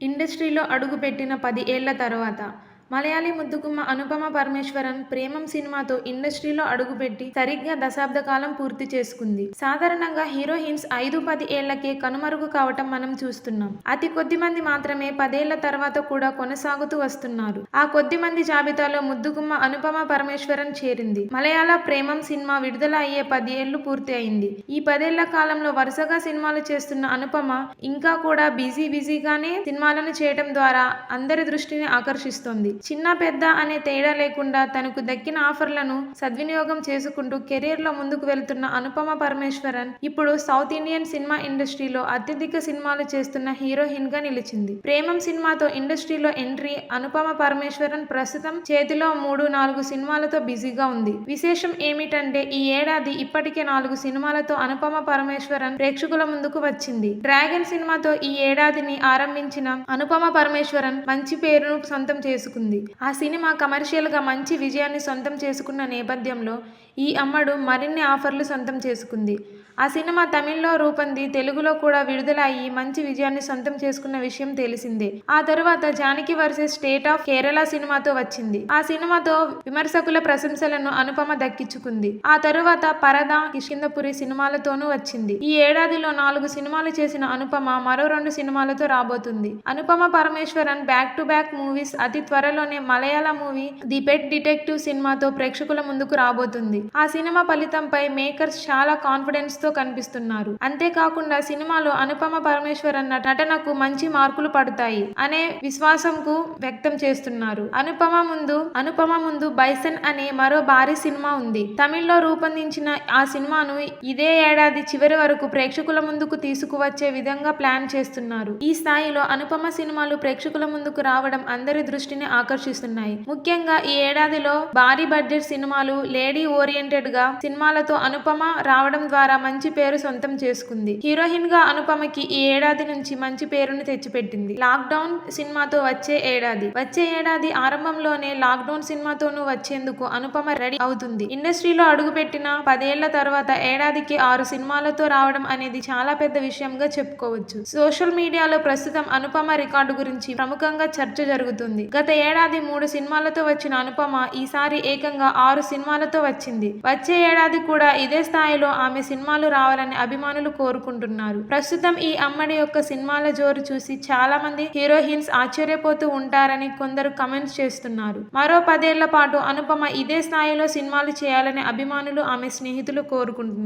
ఇండస్ట్రీలో అడుగుపెట్టిన పది ఏళ్ళ తర్వాత మలయాళీ ముద్దుగుమ్మ అనుపమ పరమేశ్వరన్ ప్రేమం సినిమాతో ఇండస్ట్రీలో అడుగుపెట్టి సరిగ్గా దశాబ్ద కాలం పూర్తి చేసుకుంది. సాధారణంగా హీరోయిన్స్ ఐదు పది ఏళ్ళకే కనుమరుగు కావటం మనం చూస్తున్నాం. అతి కొద్ది మంది మాత్రమే పదేళ్ళ తర్వాత కూడా కొనసాగుతూ వస్తున్నారు. ఆ కొద్ది మంది జాబితాలో ముద్దుగుమ్మ అనుపమ పరమేశ్వరన్ చేరింది. మలయాళ ప్రేమం సినిమా విడుదల అయ్యే పది ఏళ్ళు పూర్తి అయింది. ఈ పదేళ్ళ కాలంలో వరుసగా సినిమాలు చేస్తున్న అనుపమ ఇంకా కూడా బిజీ బిజీగానే సినిమాలను చేయడం ద్వారా అందరి దృష్టిని ఆకర్షిస్తోంది. చిన్న పెద్ద అనే తేడా లేకుండా తనకు దక్కిన ఆఫర్లను సద్వినియోగం చేసుకుంటూ కెరీర్లో ముందుకు వెళ్తున్న అనుపమ పరమేశ్వరన్ ఇప్పుడు సౌత్ ఇండియన్ సినిమా ఇండస్ట్రీలో అత్యధిక సినిమాలు చేస్తున్న హీరోయిన్గా నిలిచింది. ప్రేమం సినిమాతో ఇండస్ట్రీలో ఎంట్రీ అనుపమ పరమేశ్వరన్ ప్రస్తుతం చేతిలో మూడు నాలుగు సినిమాలతో బిజీగా ఉంది. విశేషం ఏమిటంటే ఈ ఏడాది ఇప్పటికే నాలుగు సినిమాలతో అనుపమ పరమేశ్వరన్ ప్రేక్షకుల ముందుకు వచ్చింది. డ్రాగన్ సినిమాతో ఈ ఏడాదిని ఆరంభించిన అనుపమ పరమేశ్వరన్ మంచి పేరును సొంతం చేసుకుంది. ఆ సినిమా కమర్షియల్గా మంచి విజయాన్ని సొంతం చేసుకున్న నేపథ్యంలో ఈ అమ్మడు మరిన్ని ఆఫర్లు సొంతం చేసుకుంది. ఆ సినిమా తమిళ్ళో రూపొంది తెలుగులో కూడా విడుదల అయ్యి మంచి విజయాన్ని సొంతం చేసుకున్న విషయం తెలిసిందే. ఆ తరువాత Janaki versus state of Kerala సినిమాతో వచ్చింది. ఆ సినిమాతో విమర్శకుల ప్రశంసలను అనుపమ దక్కించుకుంది. ఆ తరువాత పరద కిషిందపురి సినిమాలతోనూ వచ్చింది. ఈ ఏడాదిలో నాలుగు సినిమాలు చేసిన అనుపమ మరో రెండు సినిమాలతో రాబోతుంది. Anupama Parameswaran back to back movies అతి త్వరలోనే మలయాళ మూవీ ది పెట్ డిటెక్టివ్ సినిమాతో ప్రేక్షకుల ముందుకు రాబోతుంది. ఆ సినిమా ఫలితంపై మేకర్స్ చాలా కాన్ఫిడెన్స్తో కనిపిస్తున్నారు. అంతేకాకుండా సినిమాలో అనుపమ పరమేశ్వరన్ అన్న నటనకు మంచి మార్కులు పడతాయి అనే విశ్వాసంకు వ్యక్తం చేస్తున్నారు. అనుపమ ముందు అనుపమ ముందు బైసన్ అనే మరో భారీ సినిమా ఉంది. తమిళ్ళో రూపొందించిన ఆ సినిమాను ఇదే ఏడాది చివరి వరకు ప్రేక్షకుల ముందుకు తీసుకువచ్చే విధంగా ప్లాన్ చేస్తున్నారు. ఈ స్థాయిలో అనుపమ సినిమాలు ప్రేక్షకుల ముందుకు రావడం అందరి దృష్టిని ఆకర్షిస్తున్నాయి. ముఖ్యంగా ఈ ఏడాదిలో భారీ బడ్జెట్ సినిమాలు లేడీ ఓరియంటెడ్గా సినిమాలతో అనుపమ రావడం ద్వారా మంచి పేరు సొంతం చేసుకుంది. హీరోయిన్గా అనుపమకి ఈ ఏడాది నుంచి మంచి పేరును తెచ్చిపెట్టింది. లాక్ డౌన్ సినిమాతో వచ్చే ఏడాది. వచ్చే ఏడాది ఆరంభంలోనే లాక్ డౌన్ సినిమాతోనూ వచ్చేందుకు అనుపమ రెడీ అవుతుంది. ఇండస్ట్రీలో అడుగుపెట్టిన పదేళ్ళ తర్వాత ఏడాదికి ఆరు సినిమాలతో రావడం అనేది చాలా పెద్ద విషయంగా చెప్పుకోవచ్చు. సోషల్ మీడియాలో ప్రస్తుతం అనుపమ రికార్డు గురించి ప్రముఖంగా చర్చ జరుగుతుంది. గత ఏడాది మూడు సినిమాలతో వచ్చిన అనుపమ ఈసారి ఏకంగా ఆరు సినిమాలతో వచ్చింది. వచ్చే ఏడాది కూడా ఇదే స్థాయిలో ఆమె సినిమాలు రావాలని అభిమానులు కోరుకుంటున్నారు. ప్రస్తుతం ఈ అమ్మడి యొక్క సినిమాల జోరు చూసి చాలా మంది హీరోయిన్స్ ఆశ్చర్యపోతూ ఉంటారని కొందరు కమెంట్స్ చేస్తున్నారు. మరో పదేళ్ళ పాటు అనుపమ ఇదే స్థాయిలో సినిమాలు చేయాలని అభిమానులు ఆమె స్నేహితులు కోరుకుంటున్నారు.